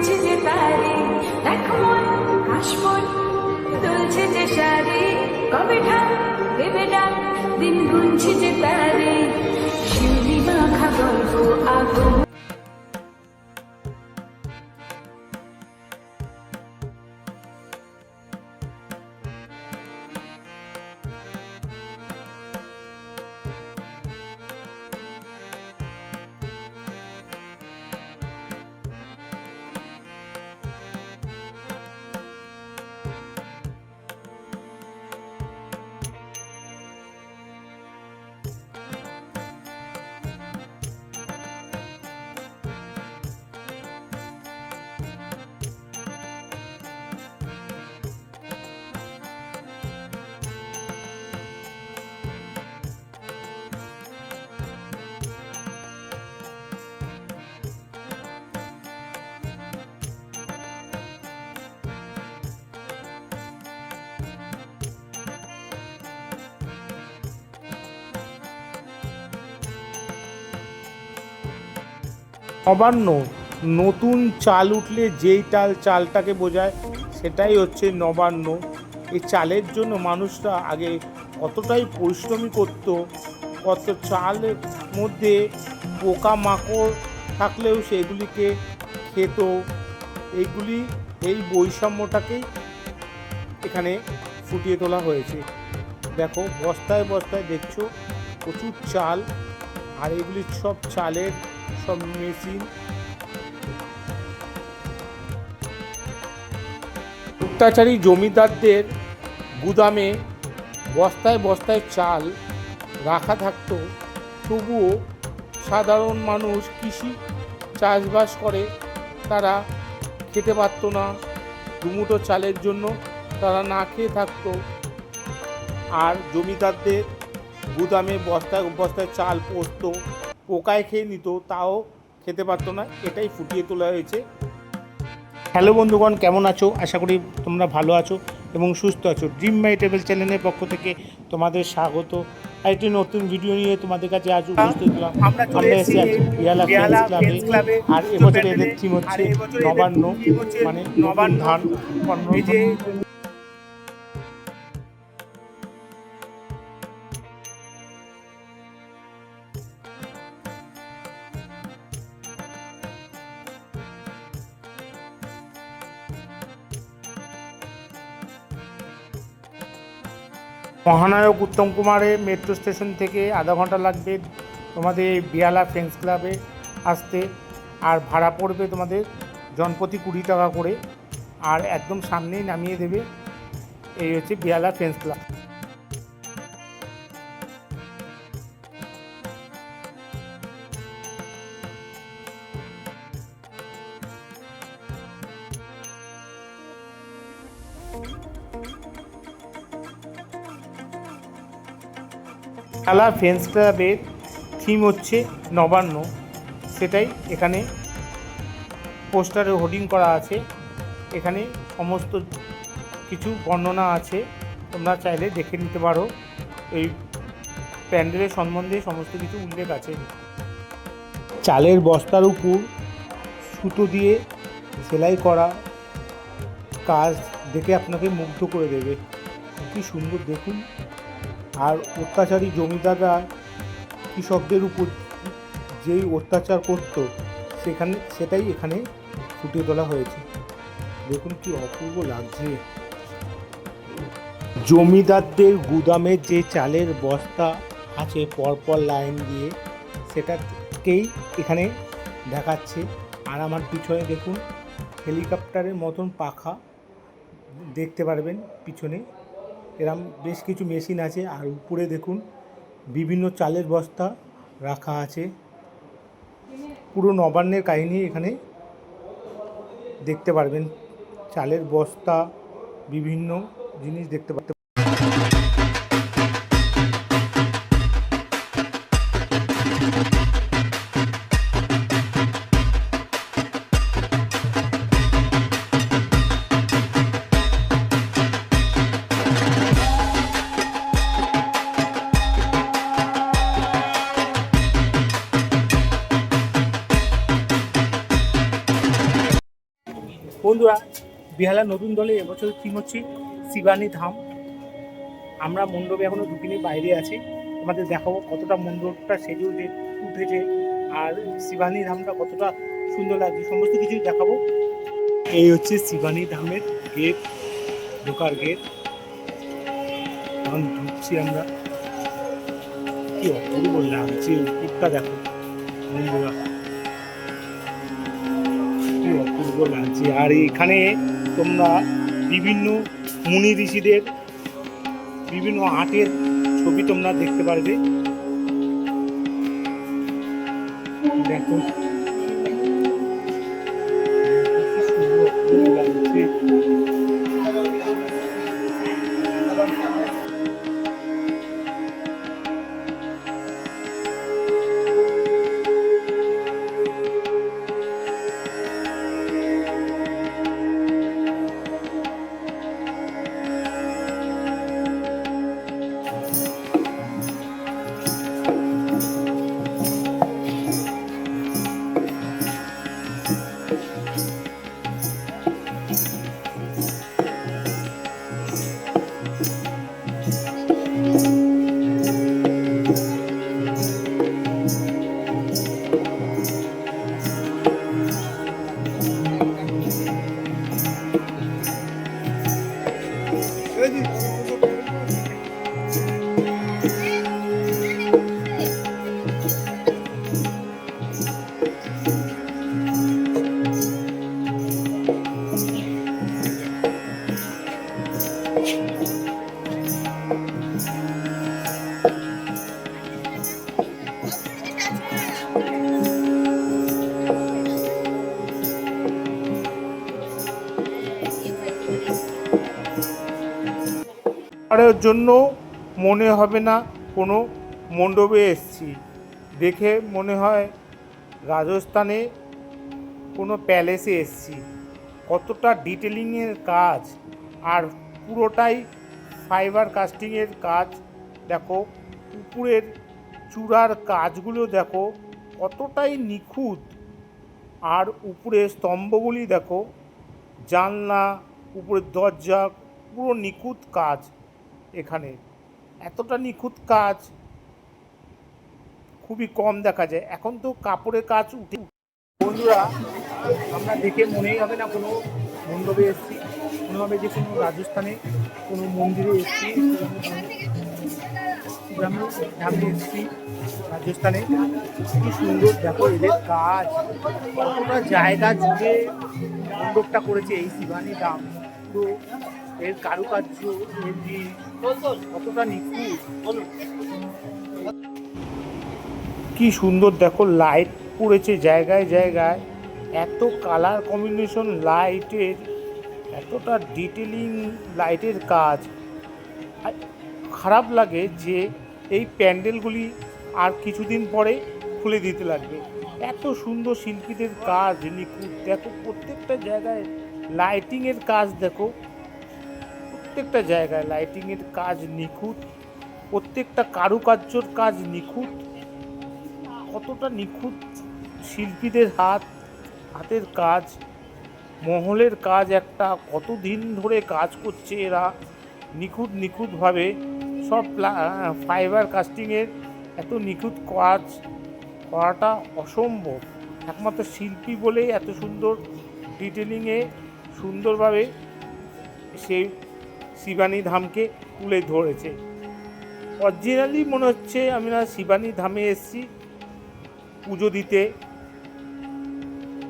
গুনছে যে তারি, দেখো মন আসমন দুলছে যে শাড়ি কবে ঢাক দেবে ডাক দিন গুনছে যে তারি। শিউলি মাখা গল্প আগুন নবান্ন নতুন চাল উঠলে যেই চাল চালটাকে বোঝায়, সেটাই হচ্ছে নবান্ন। এই চালের জন্য মানুষরা আগে কতটাই পরিশ্রমী করত কত চালের মধ্যে পোকা মাকড় থাকলেও সেগুলিকে খেত। এইগুলি, এই বৈষম্যটাকেই এখানে ফুটিয়ে তোলা হয়েছে। দেখো, বস্তায় বস্তায় দেখছ, প্রচুর চাল, আর এগুলি সব চালের সব মেশিন অত্যাচারী জমিদারদের গুদামে বস্তায় বস্তায় চাল রাখা থাকতো, তবুও সাধারণ মানুষ কৃষি চাষবাস করে, তারা খেতে পারতো না। দুমুটো চালের জন্য তারা না খেয়ে থাকতো। আর জমিদারদের গুদামে বস্তায় বস্তায় চাল পোস্ত পোকায় খেয়ে নিত তাও খেতে পারতো না। এটাই ফুটিয়ে তোলা হয়েছে। হ্যালো বন্ধুগণ কেমন আছো? আশা করি তোমরা ভালো আছো এবং সুস্থ আছো। ড্রিম মাই টেবিল চ্যানেলের পক্ষ থেকে তোমাদের স্বাগত। আর একটি নতুন ভিডিও নিয়ে তোমাদের কাছে আজ উপস্থিত হলাম। আমরা এসেছি আজ বিয়ালা ফ্রেন্ডস ক্লাবে। আর এবছর এদের থিম হচ্ছে নবান্ন মানে নবান্ন। নবান্ন ধান। মহানায়ক উত্তম কুমারের মেট্রো স্টেশন থেকে আধা ঘণ্টা লাগবে তোমাদের বিয়ালা ফ্রেন্ডস ক্লাবে আসতে। আর ভাড়া পড়বে তোমাদের জনপ্রতি কুড়ি টাকা করে। আর একদম সামনেই নামিয়ে দেবে এই হচ্ছে বিয়ালা ফ্রেন্ডস ক্লাব খেলা ফ্রেন্ডস ক্লাবের থিম হচ্ছে নবান্ন। সেটাই এখানে পোস্টারে হোর্ডিং করা আছে। এখানে সমস্ত কিছু বর্ণনা আছে। তোমরা চাইলে দেখে নিতে পারো। এই প্যান্ডেলের সম্বন্ধে সমস্ত কিছু উল্লেখ আছে। চালের বস্তার উপর সুতো দিয়ে সেলাই করা কাজ দেখে আপনাকে মুগ্ধ করে দেবে। কি সুন্দর, দেখুন। আর অত্যাচারী জমিদাররা কৃষকদের উপর যেই অত্যাচার করত, সেখানে, সেটাই এখানে ফুটিয়ে তোলা হয়েছে। দেখুন কি অপূর্ব লাগছে। জমিদারদের গুদামে যে চালের বস্তা আছে, পরপর লাইন দিয়ে, সেটাকেই এখানে দেখাচ্ছে। আর আমার পিছনে দেখুন, হেলিকপ্টারের মতন পাখা দেখতে পারবেন পিছনে। এরম বেশ কিছু মেশিন আছে, আর উপরে দেখুন বিভিন্ন চালের বস্তা রাখা আছে। পুরো নবান্নের কাহিনী এখানে দেখতে পারবেন। চালের বস্তা, বিভিন্ন জিনিস দেখতে পারতে বন্ধুরা বিহালা নতুন দলে এবছর থিম হচ্ছে শিবানী ধাম। আমরা মণ্ডপে এখনও ঢুকিনি, বাইরে আছি। তোমাদের দেখাবো কতটা মণ্ডপটা সেজে উঠে উঠেছে আর শিবানী ধামটা কতটা সুন্দর লাগছে, সমস্ত কিছুই দেখাবো। এই হচ্ছে শিবানী ধামের গেট ঢোকার গেট এখন ঢুকছি আমরা। কি অপূর্ব লাগছে, উপরটা দেখো। বন্ধুরা লাগছে আর এখানে তোমরা বিভিন্ন মুনি ঋষিদের বিভিন্ন আর্টের ছবি তোমরা দেখতে পারবে। দেখো। করার জন্য মনে হবে না কোনো মণ্ডপে এসছি। দেখে মনে হয় রাজস্থানে কোনো প্যালেসে এসছি। কতটা ডিটেলিংয়ের কাজ আর পুরোটাই ফাইবার কাস্টিংয়ের কাজ। দেখো উপরের চূড়ার কাজগুলো দেখো, কতটাই নিখুঁত। আর উপরে স্তম্ভগুলি দেখো, জানলা উপরের দরজা, পুরো নিখুঁত কাজ। এখানে। এতটা নিখুঁত কাজ খুবই কম দেখা যায়। এখন তো কাপড়ের কাজ উঠে বন্ধুরা, আমরা দেখে মনেই হবে না কোনো মণ্ডপে এসেছি। হবে যে কোনো রাজস্থানে কোনো মন্দিরে এসেছি। গ্রামে ধামে এসেছি রাজস্থানে। কি সুন্দর দেখো এদের কাজ। কতটা জায়গা জুড়ে মণ্ডপটা করেছে এই শিবানী ধাম তো এর কারুকার্য কতটা নিখুঁত কি সুন্দর দেখো লাইট পড়েছে জায়গায় জায়গায়। এত কালার কম্বিনেশন লাইটের এতটা ডিটেলিং লাইটের কাজ। খারাপ লাগে যে এই প্যান্ডেলগুলি আর কিছুদিন পরে খুলে দিতে লাগবে। এত সুন্দর শিল্পীদের কাজ নিখুঁত। দেখো, প্রত্যেকটা জায়গায় লাইটিংয়ের কাজ দেখো। প্রত্যেকটা জায়গায় লাইটিংয়ের কাজ নিখুঁত, প্রত্যেকটা কারুকার্যর কাজ নিখুঁত, কতটা নিখুঁত শিল্পীদের হাত, হাতের কাজ, মহলের কাজ একটা, কতদিন ধরে কাজ করছে এরা, নিখুঁত নিখুঁতভাবে সব ফাইবার কাস্টিংয়ের এত নিখুঁত কাজ করাটা অসম্ভব। একমাত্র শিল্পী বলেই এত সুন্দর ডিটেলিংয়ে সুন্দরভাবে সেই শিবানী ধামকে তুলে ধরেছে। অরিজিনালি মনে হচ্ছে আমি না শিবানী ধামে এসেছি পুজো দিতে।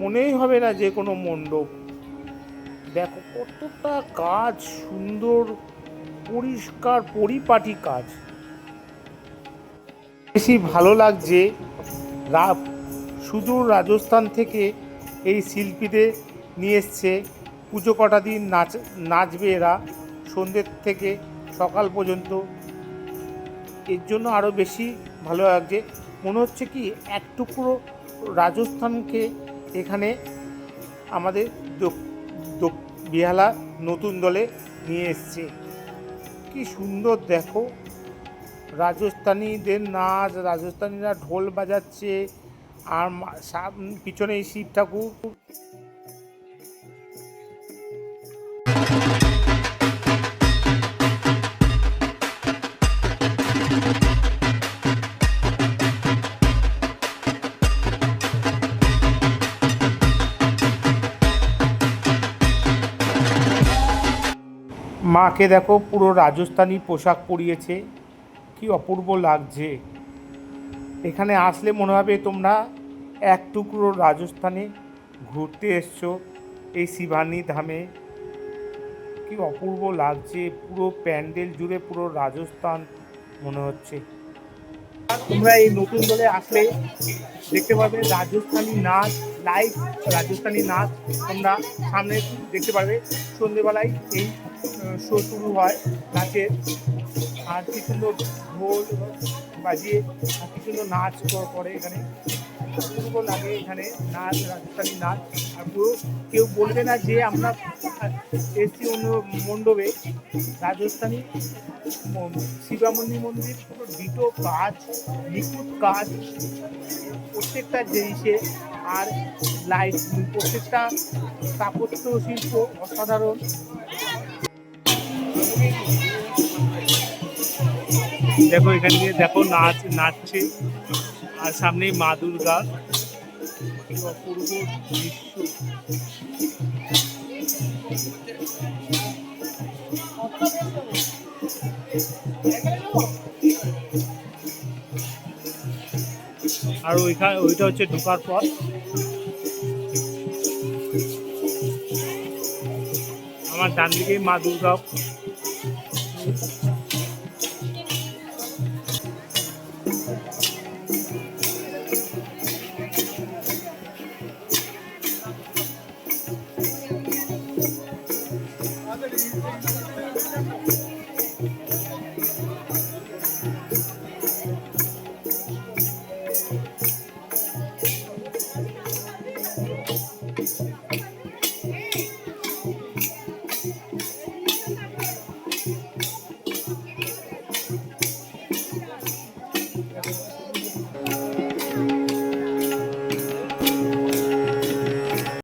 মনেই হবে না যে কোনো মণ্ডপ। দেখো, কতটা কাজ সুন্দর, পরিষ্কার, পরিপাটি কাজ। বেশি ভালো লাগছে সুদূর রাজস্থান থেকে এই শিল্পীদের নিয়ে এসছে। পুজো কটা দিন নাচ, নাচবে এরা। সন্ধ্যের থেকে সকাল পর্যন্ত। এর জন্য আরও বেশি ভালো লাগছে। মনে হচ্ছে কি, এক টুকরো রাজস্থানকে এখানে আমাদের বিহালা নতুন দলে নিয়ে এসছে। কি সুন্দর দেখো। রাজস্থানীদের নাচ, রাজস্থানীরা ঢোল বাজাচ্ছে, আর পিছনে শিব ঠাকুর মাকে দেখো, পুরো রাজস্থানি পোশাক পরিয়েছে। কি অপূর্ব লাগছে। এখানে আসলে মনে হবে তোমরা এক টুকরো রাজস্থানে ঘুরতে এসছো এই শিবানী ধামে। কি অপূর্ব লাগছে, পুরো প্যান্ডেল জুড়ে পুরো রাজস্থান মনে হচ্ছে। তোমরা এই নতুন দলে আসলে দেখতে পাবে রাজস্থানী নাচ লাইভ রাজস্থানী নাচ তোমরা সামনে দেখতে পারবে। সন্ধেবেলায় এই শো শুরু হয় নাচের। আর কি সুন্দর ঢোল বাজিয়ে আর কি সুন্দর নাচ করে এখানে। অপূর্ব লাগে এখানে নাচ, রাজস্থানী নাচ। আর পুরো কেউ বলবে না যে আমরা এসছি অন্য মণ্ডপে। রাজস্থানী ম- শিবামন্দির মন্দির পুরো ডিটো কাজ, নিখুঁত কাজ। প্রত্যেকটা জিনিসে আর লাইট প্রত্যেকটা স্থাপত্য শিল্প অসাধারণ। দেখো, এখানে গিয়ে দেখো নাচ, নাচছে। আর সামনে মা দুর্গা। অপূর্ব দৃশ্য। আর ওইখানে ওইটা হচ্ছে ঢোকার পর আমার ডান দিকেই মা দুর্গা।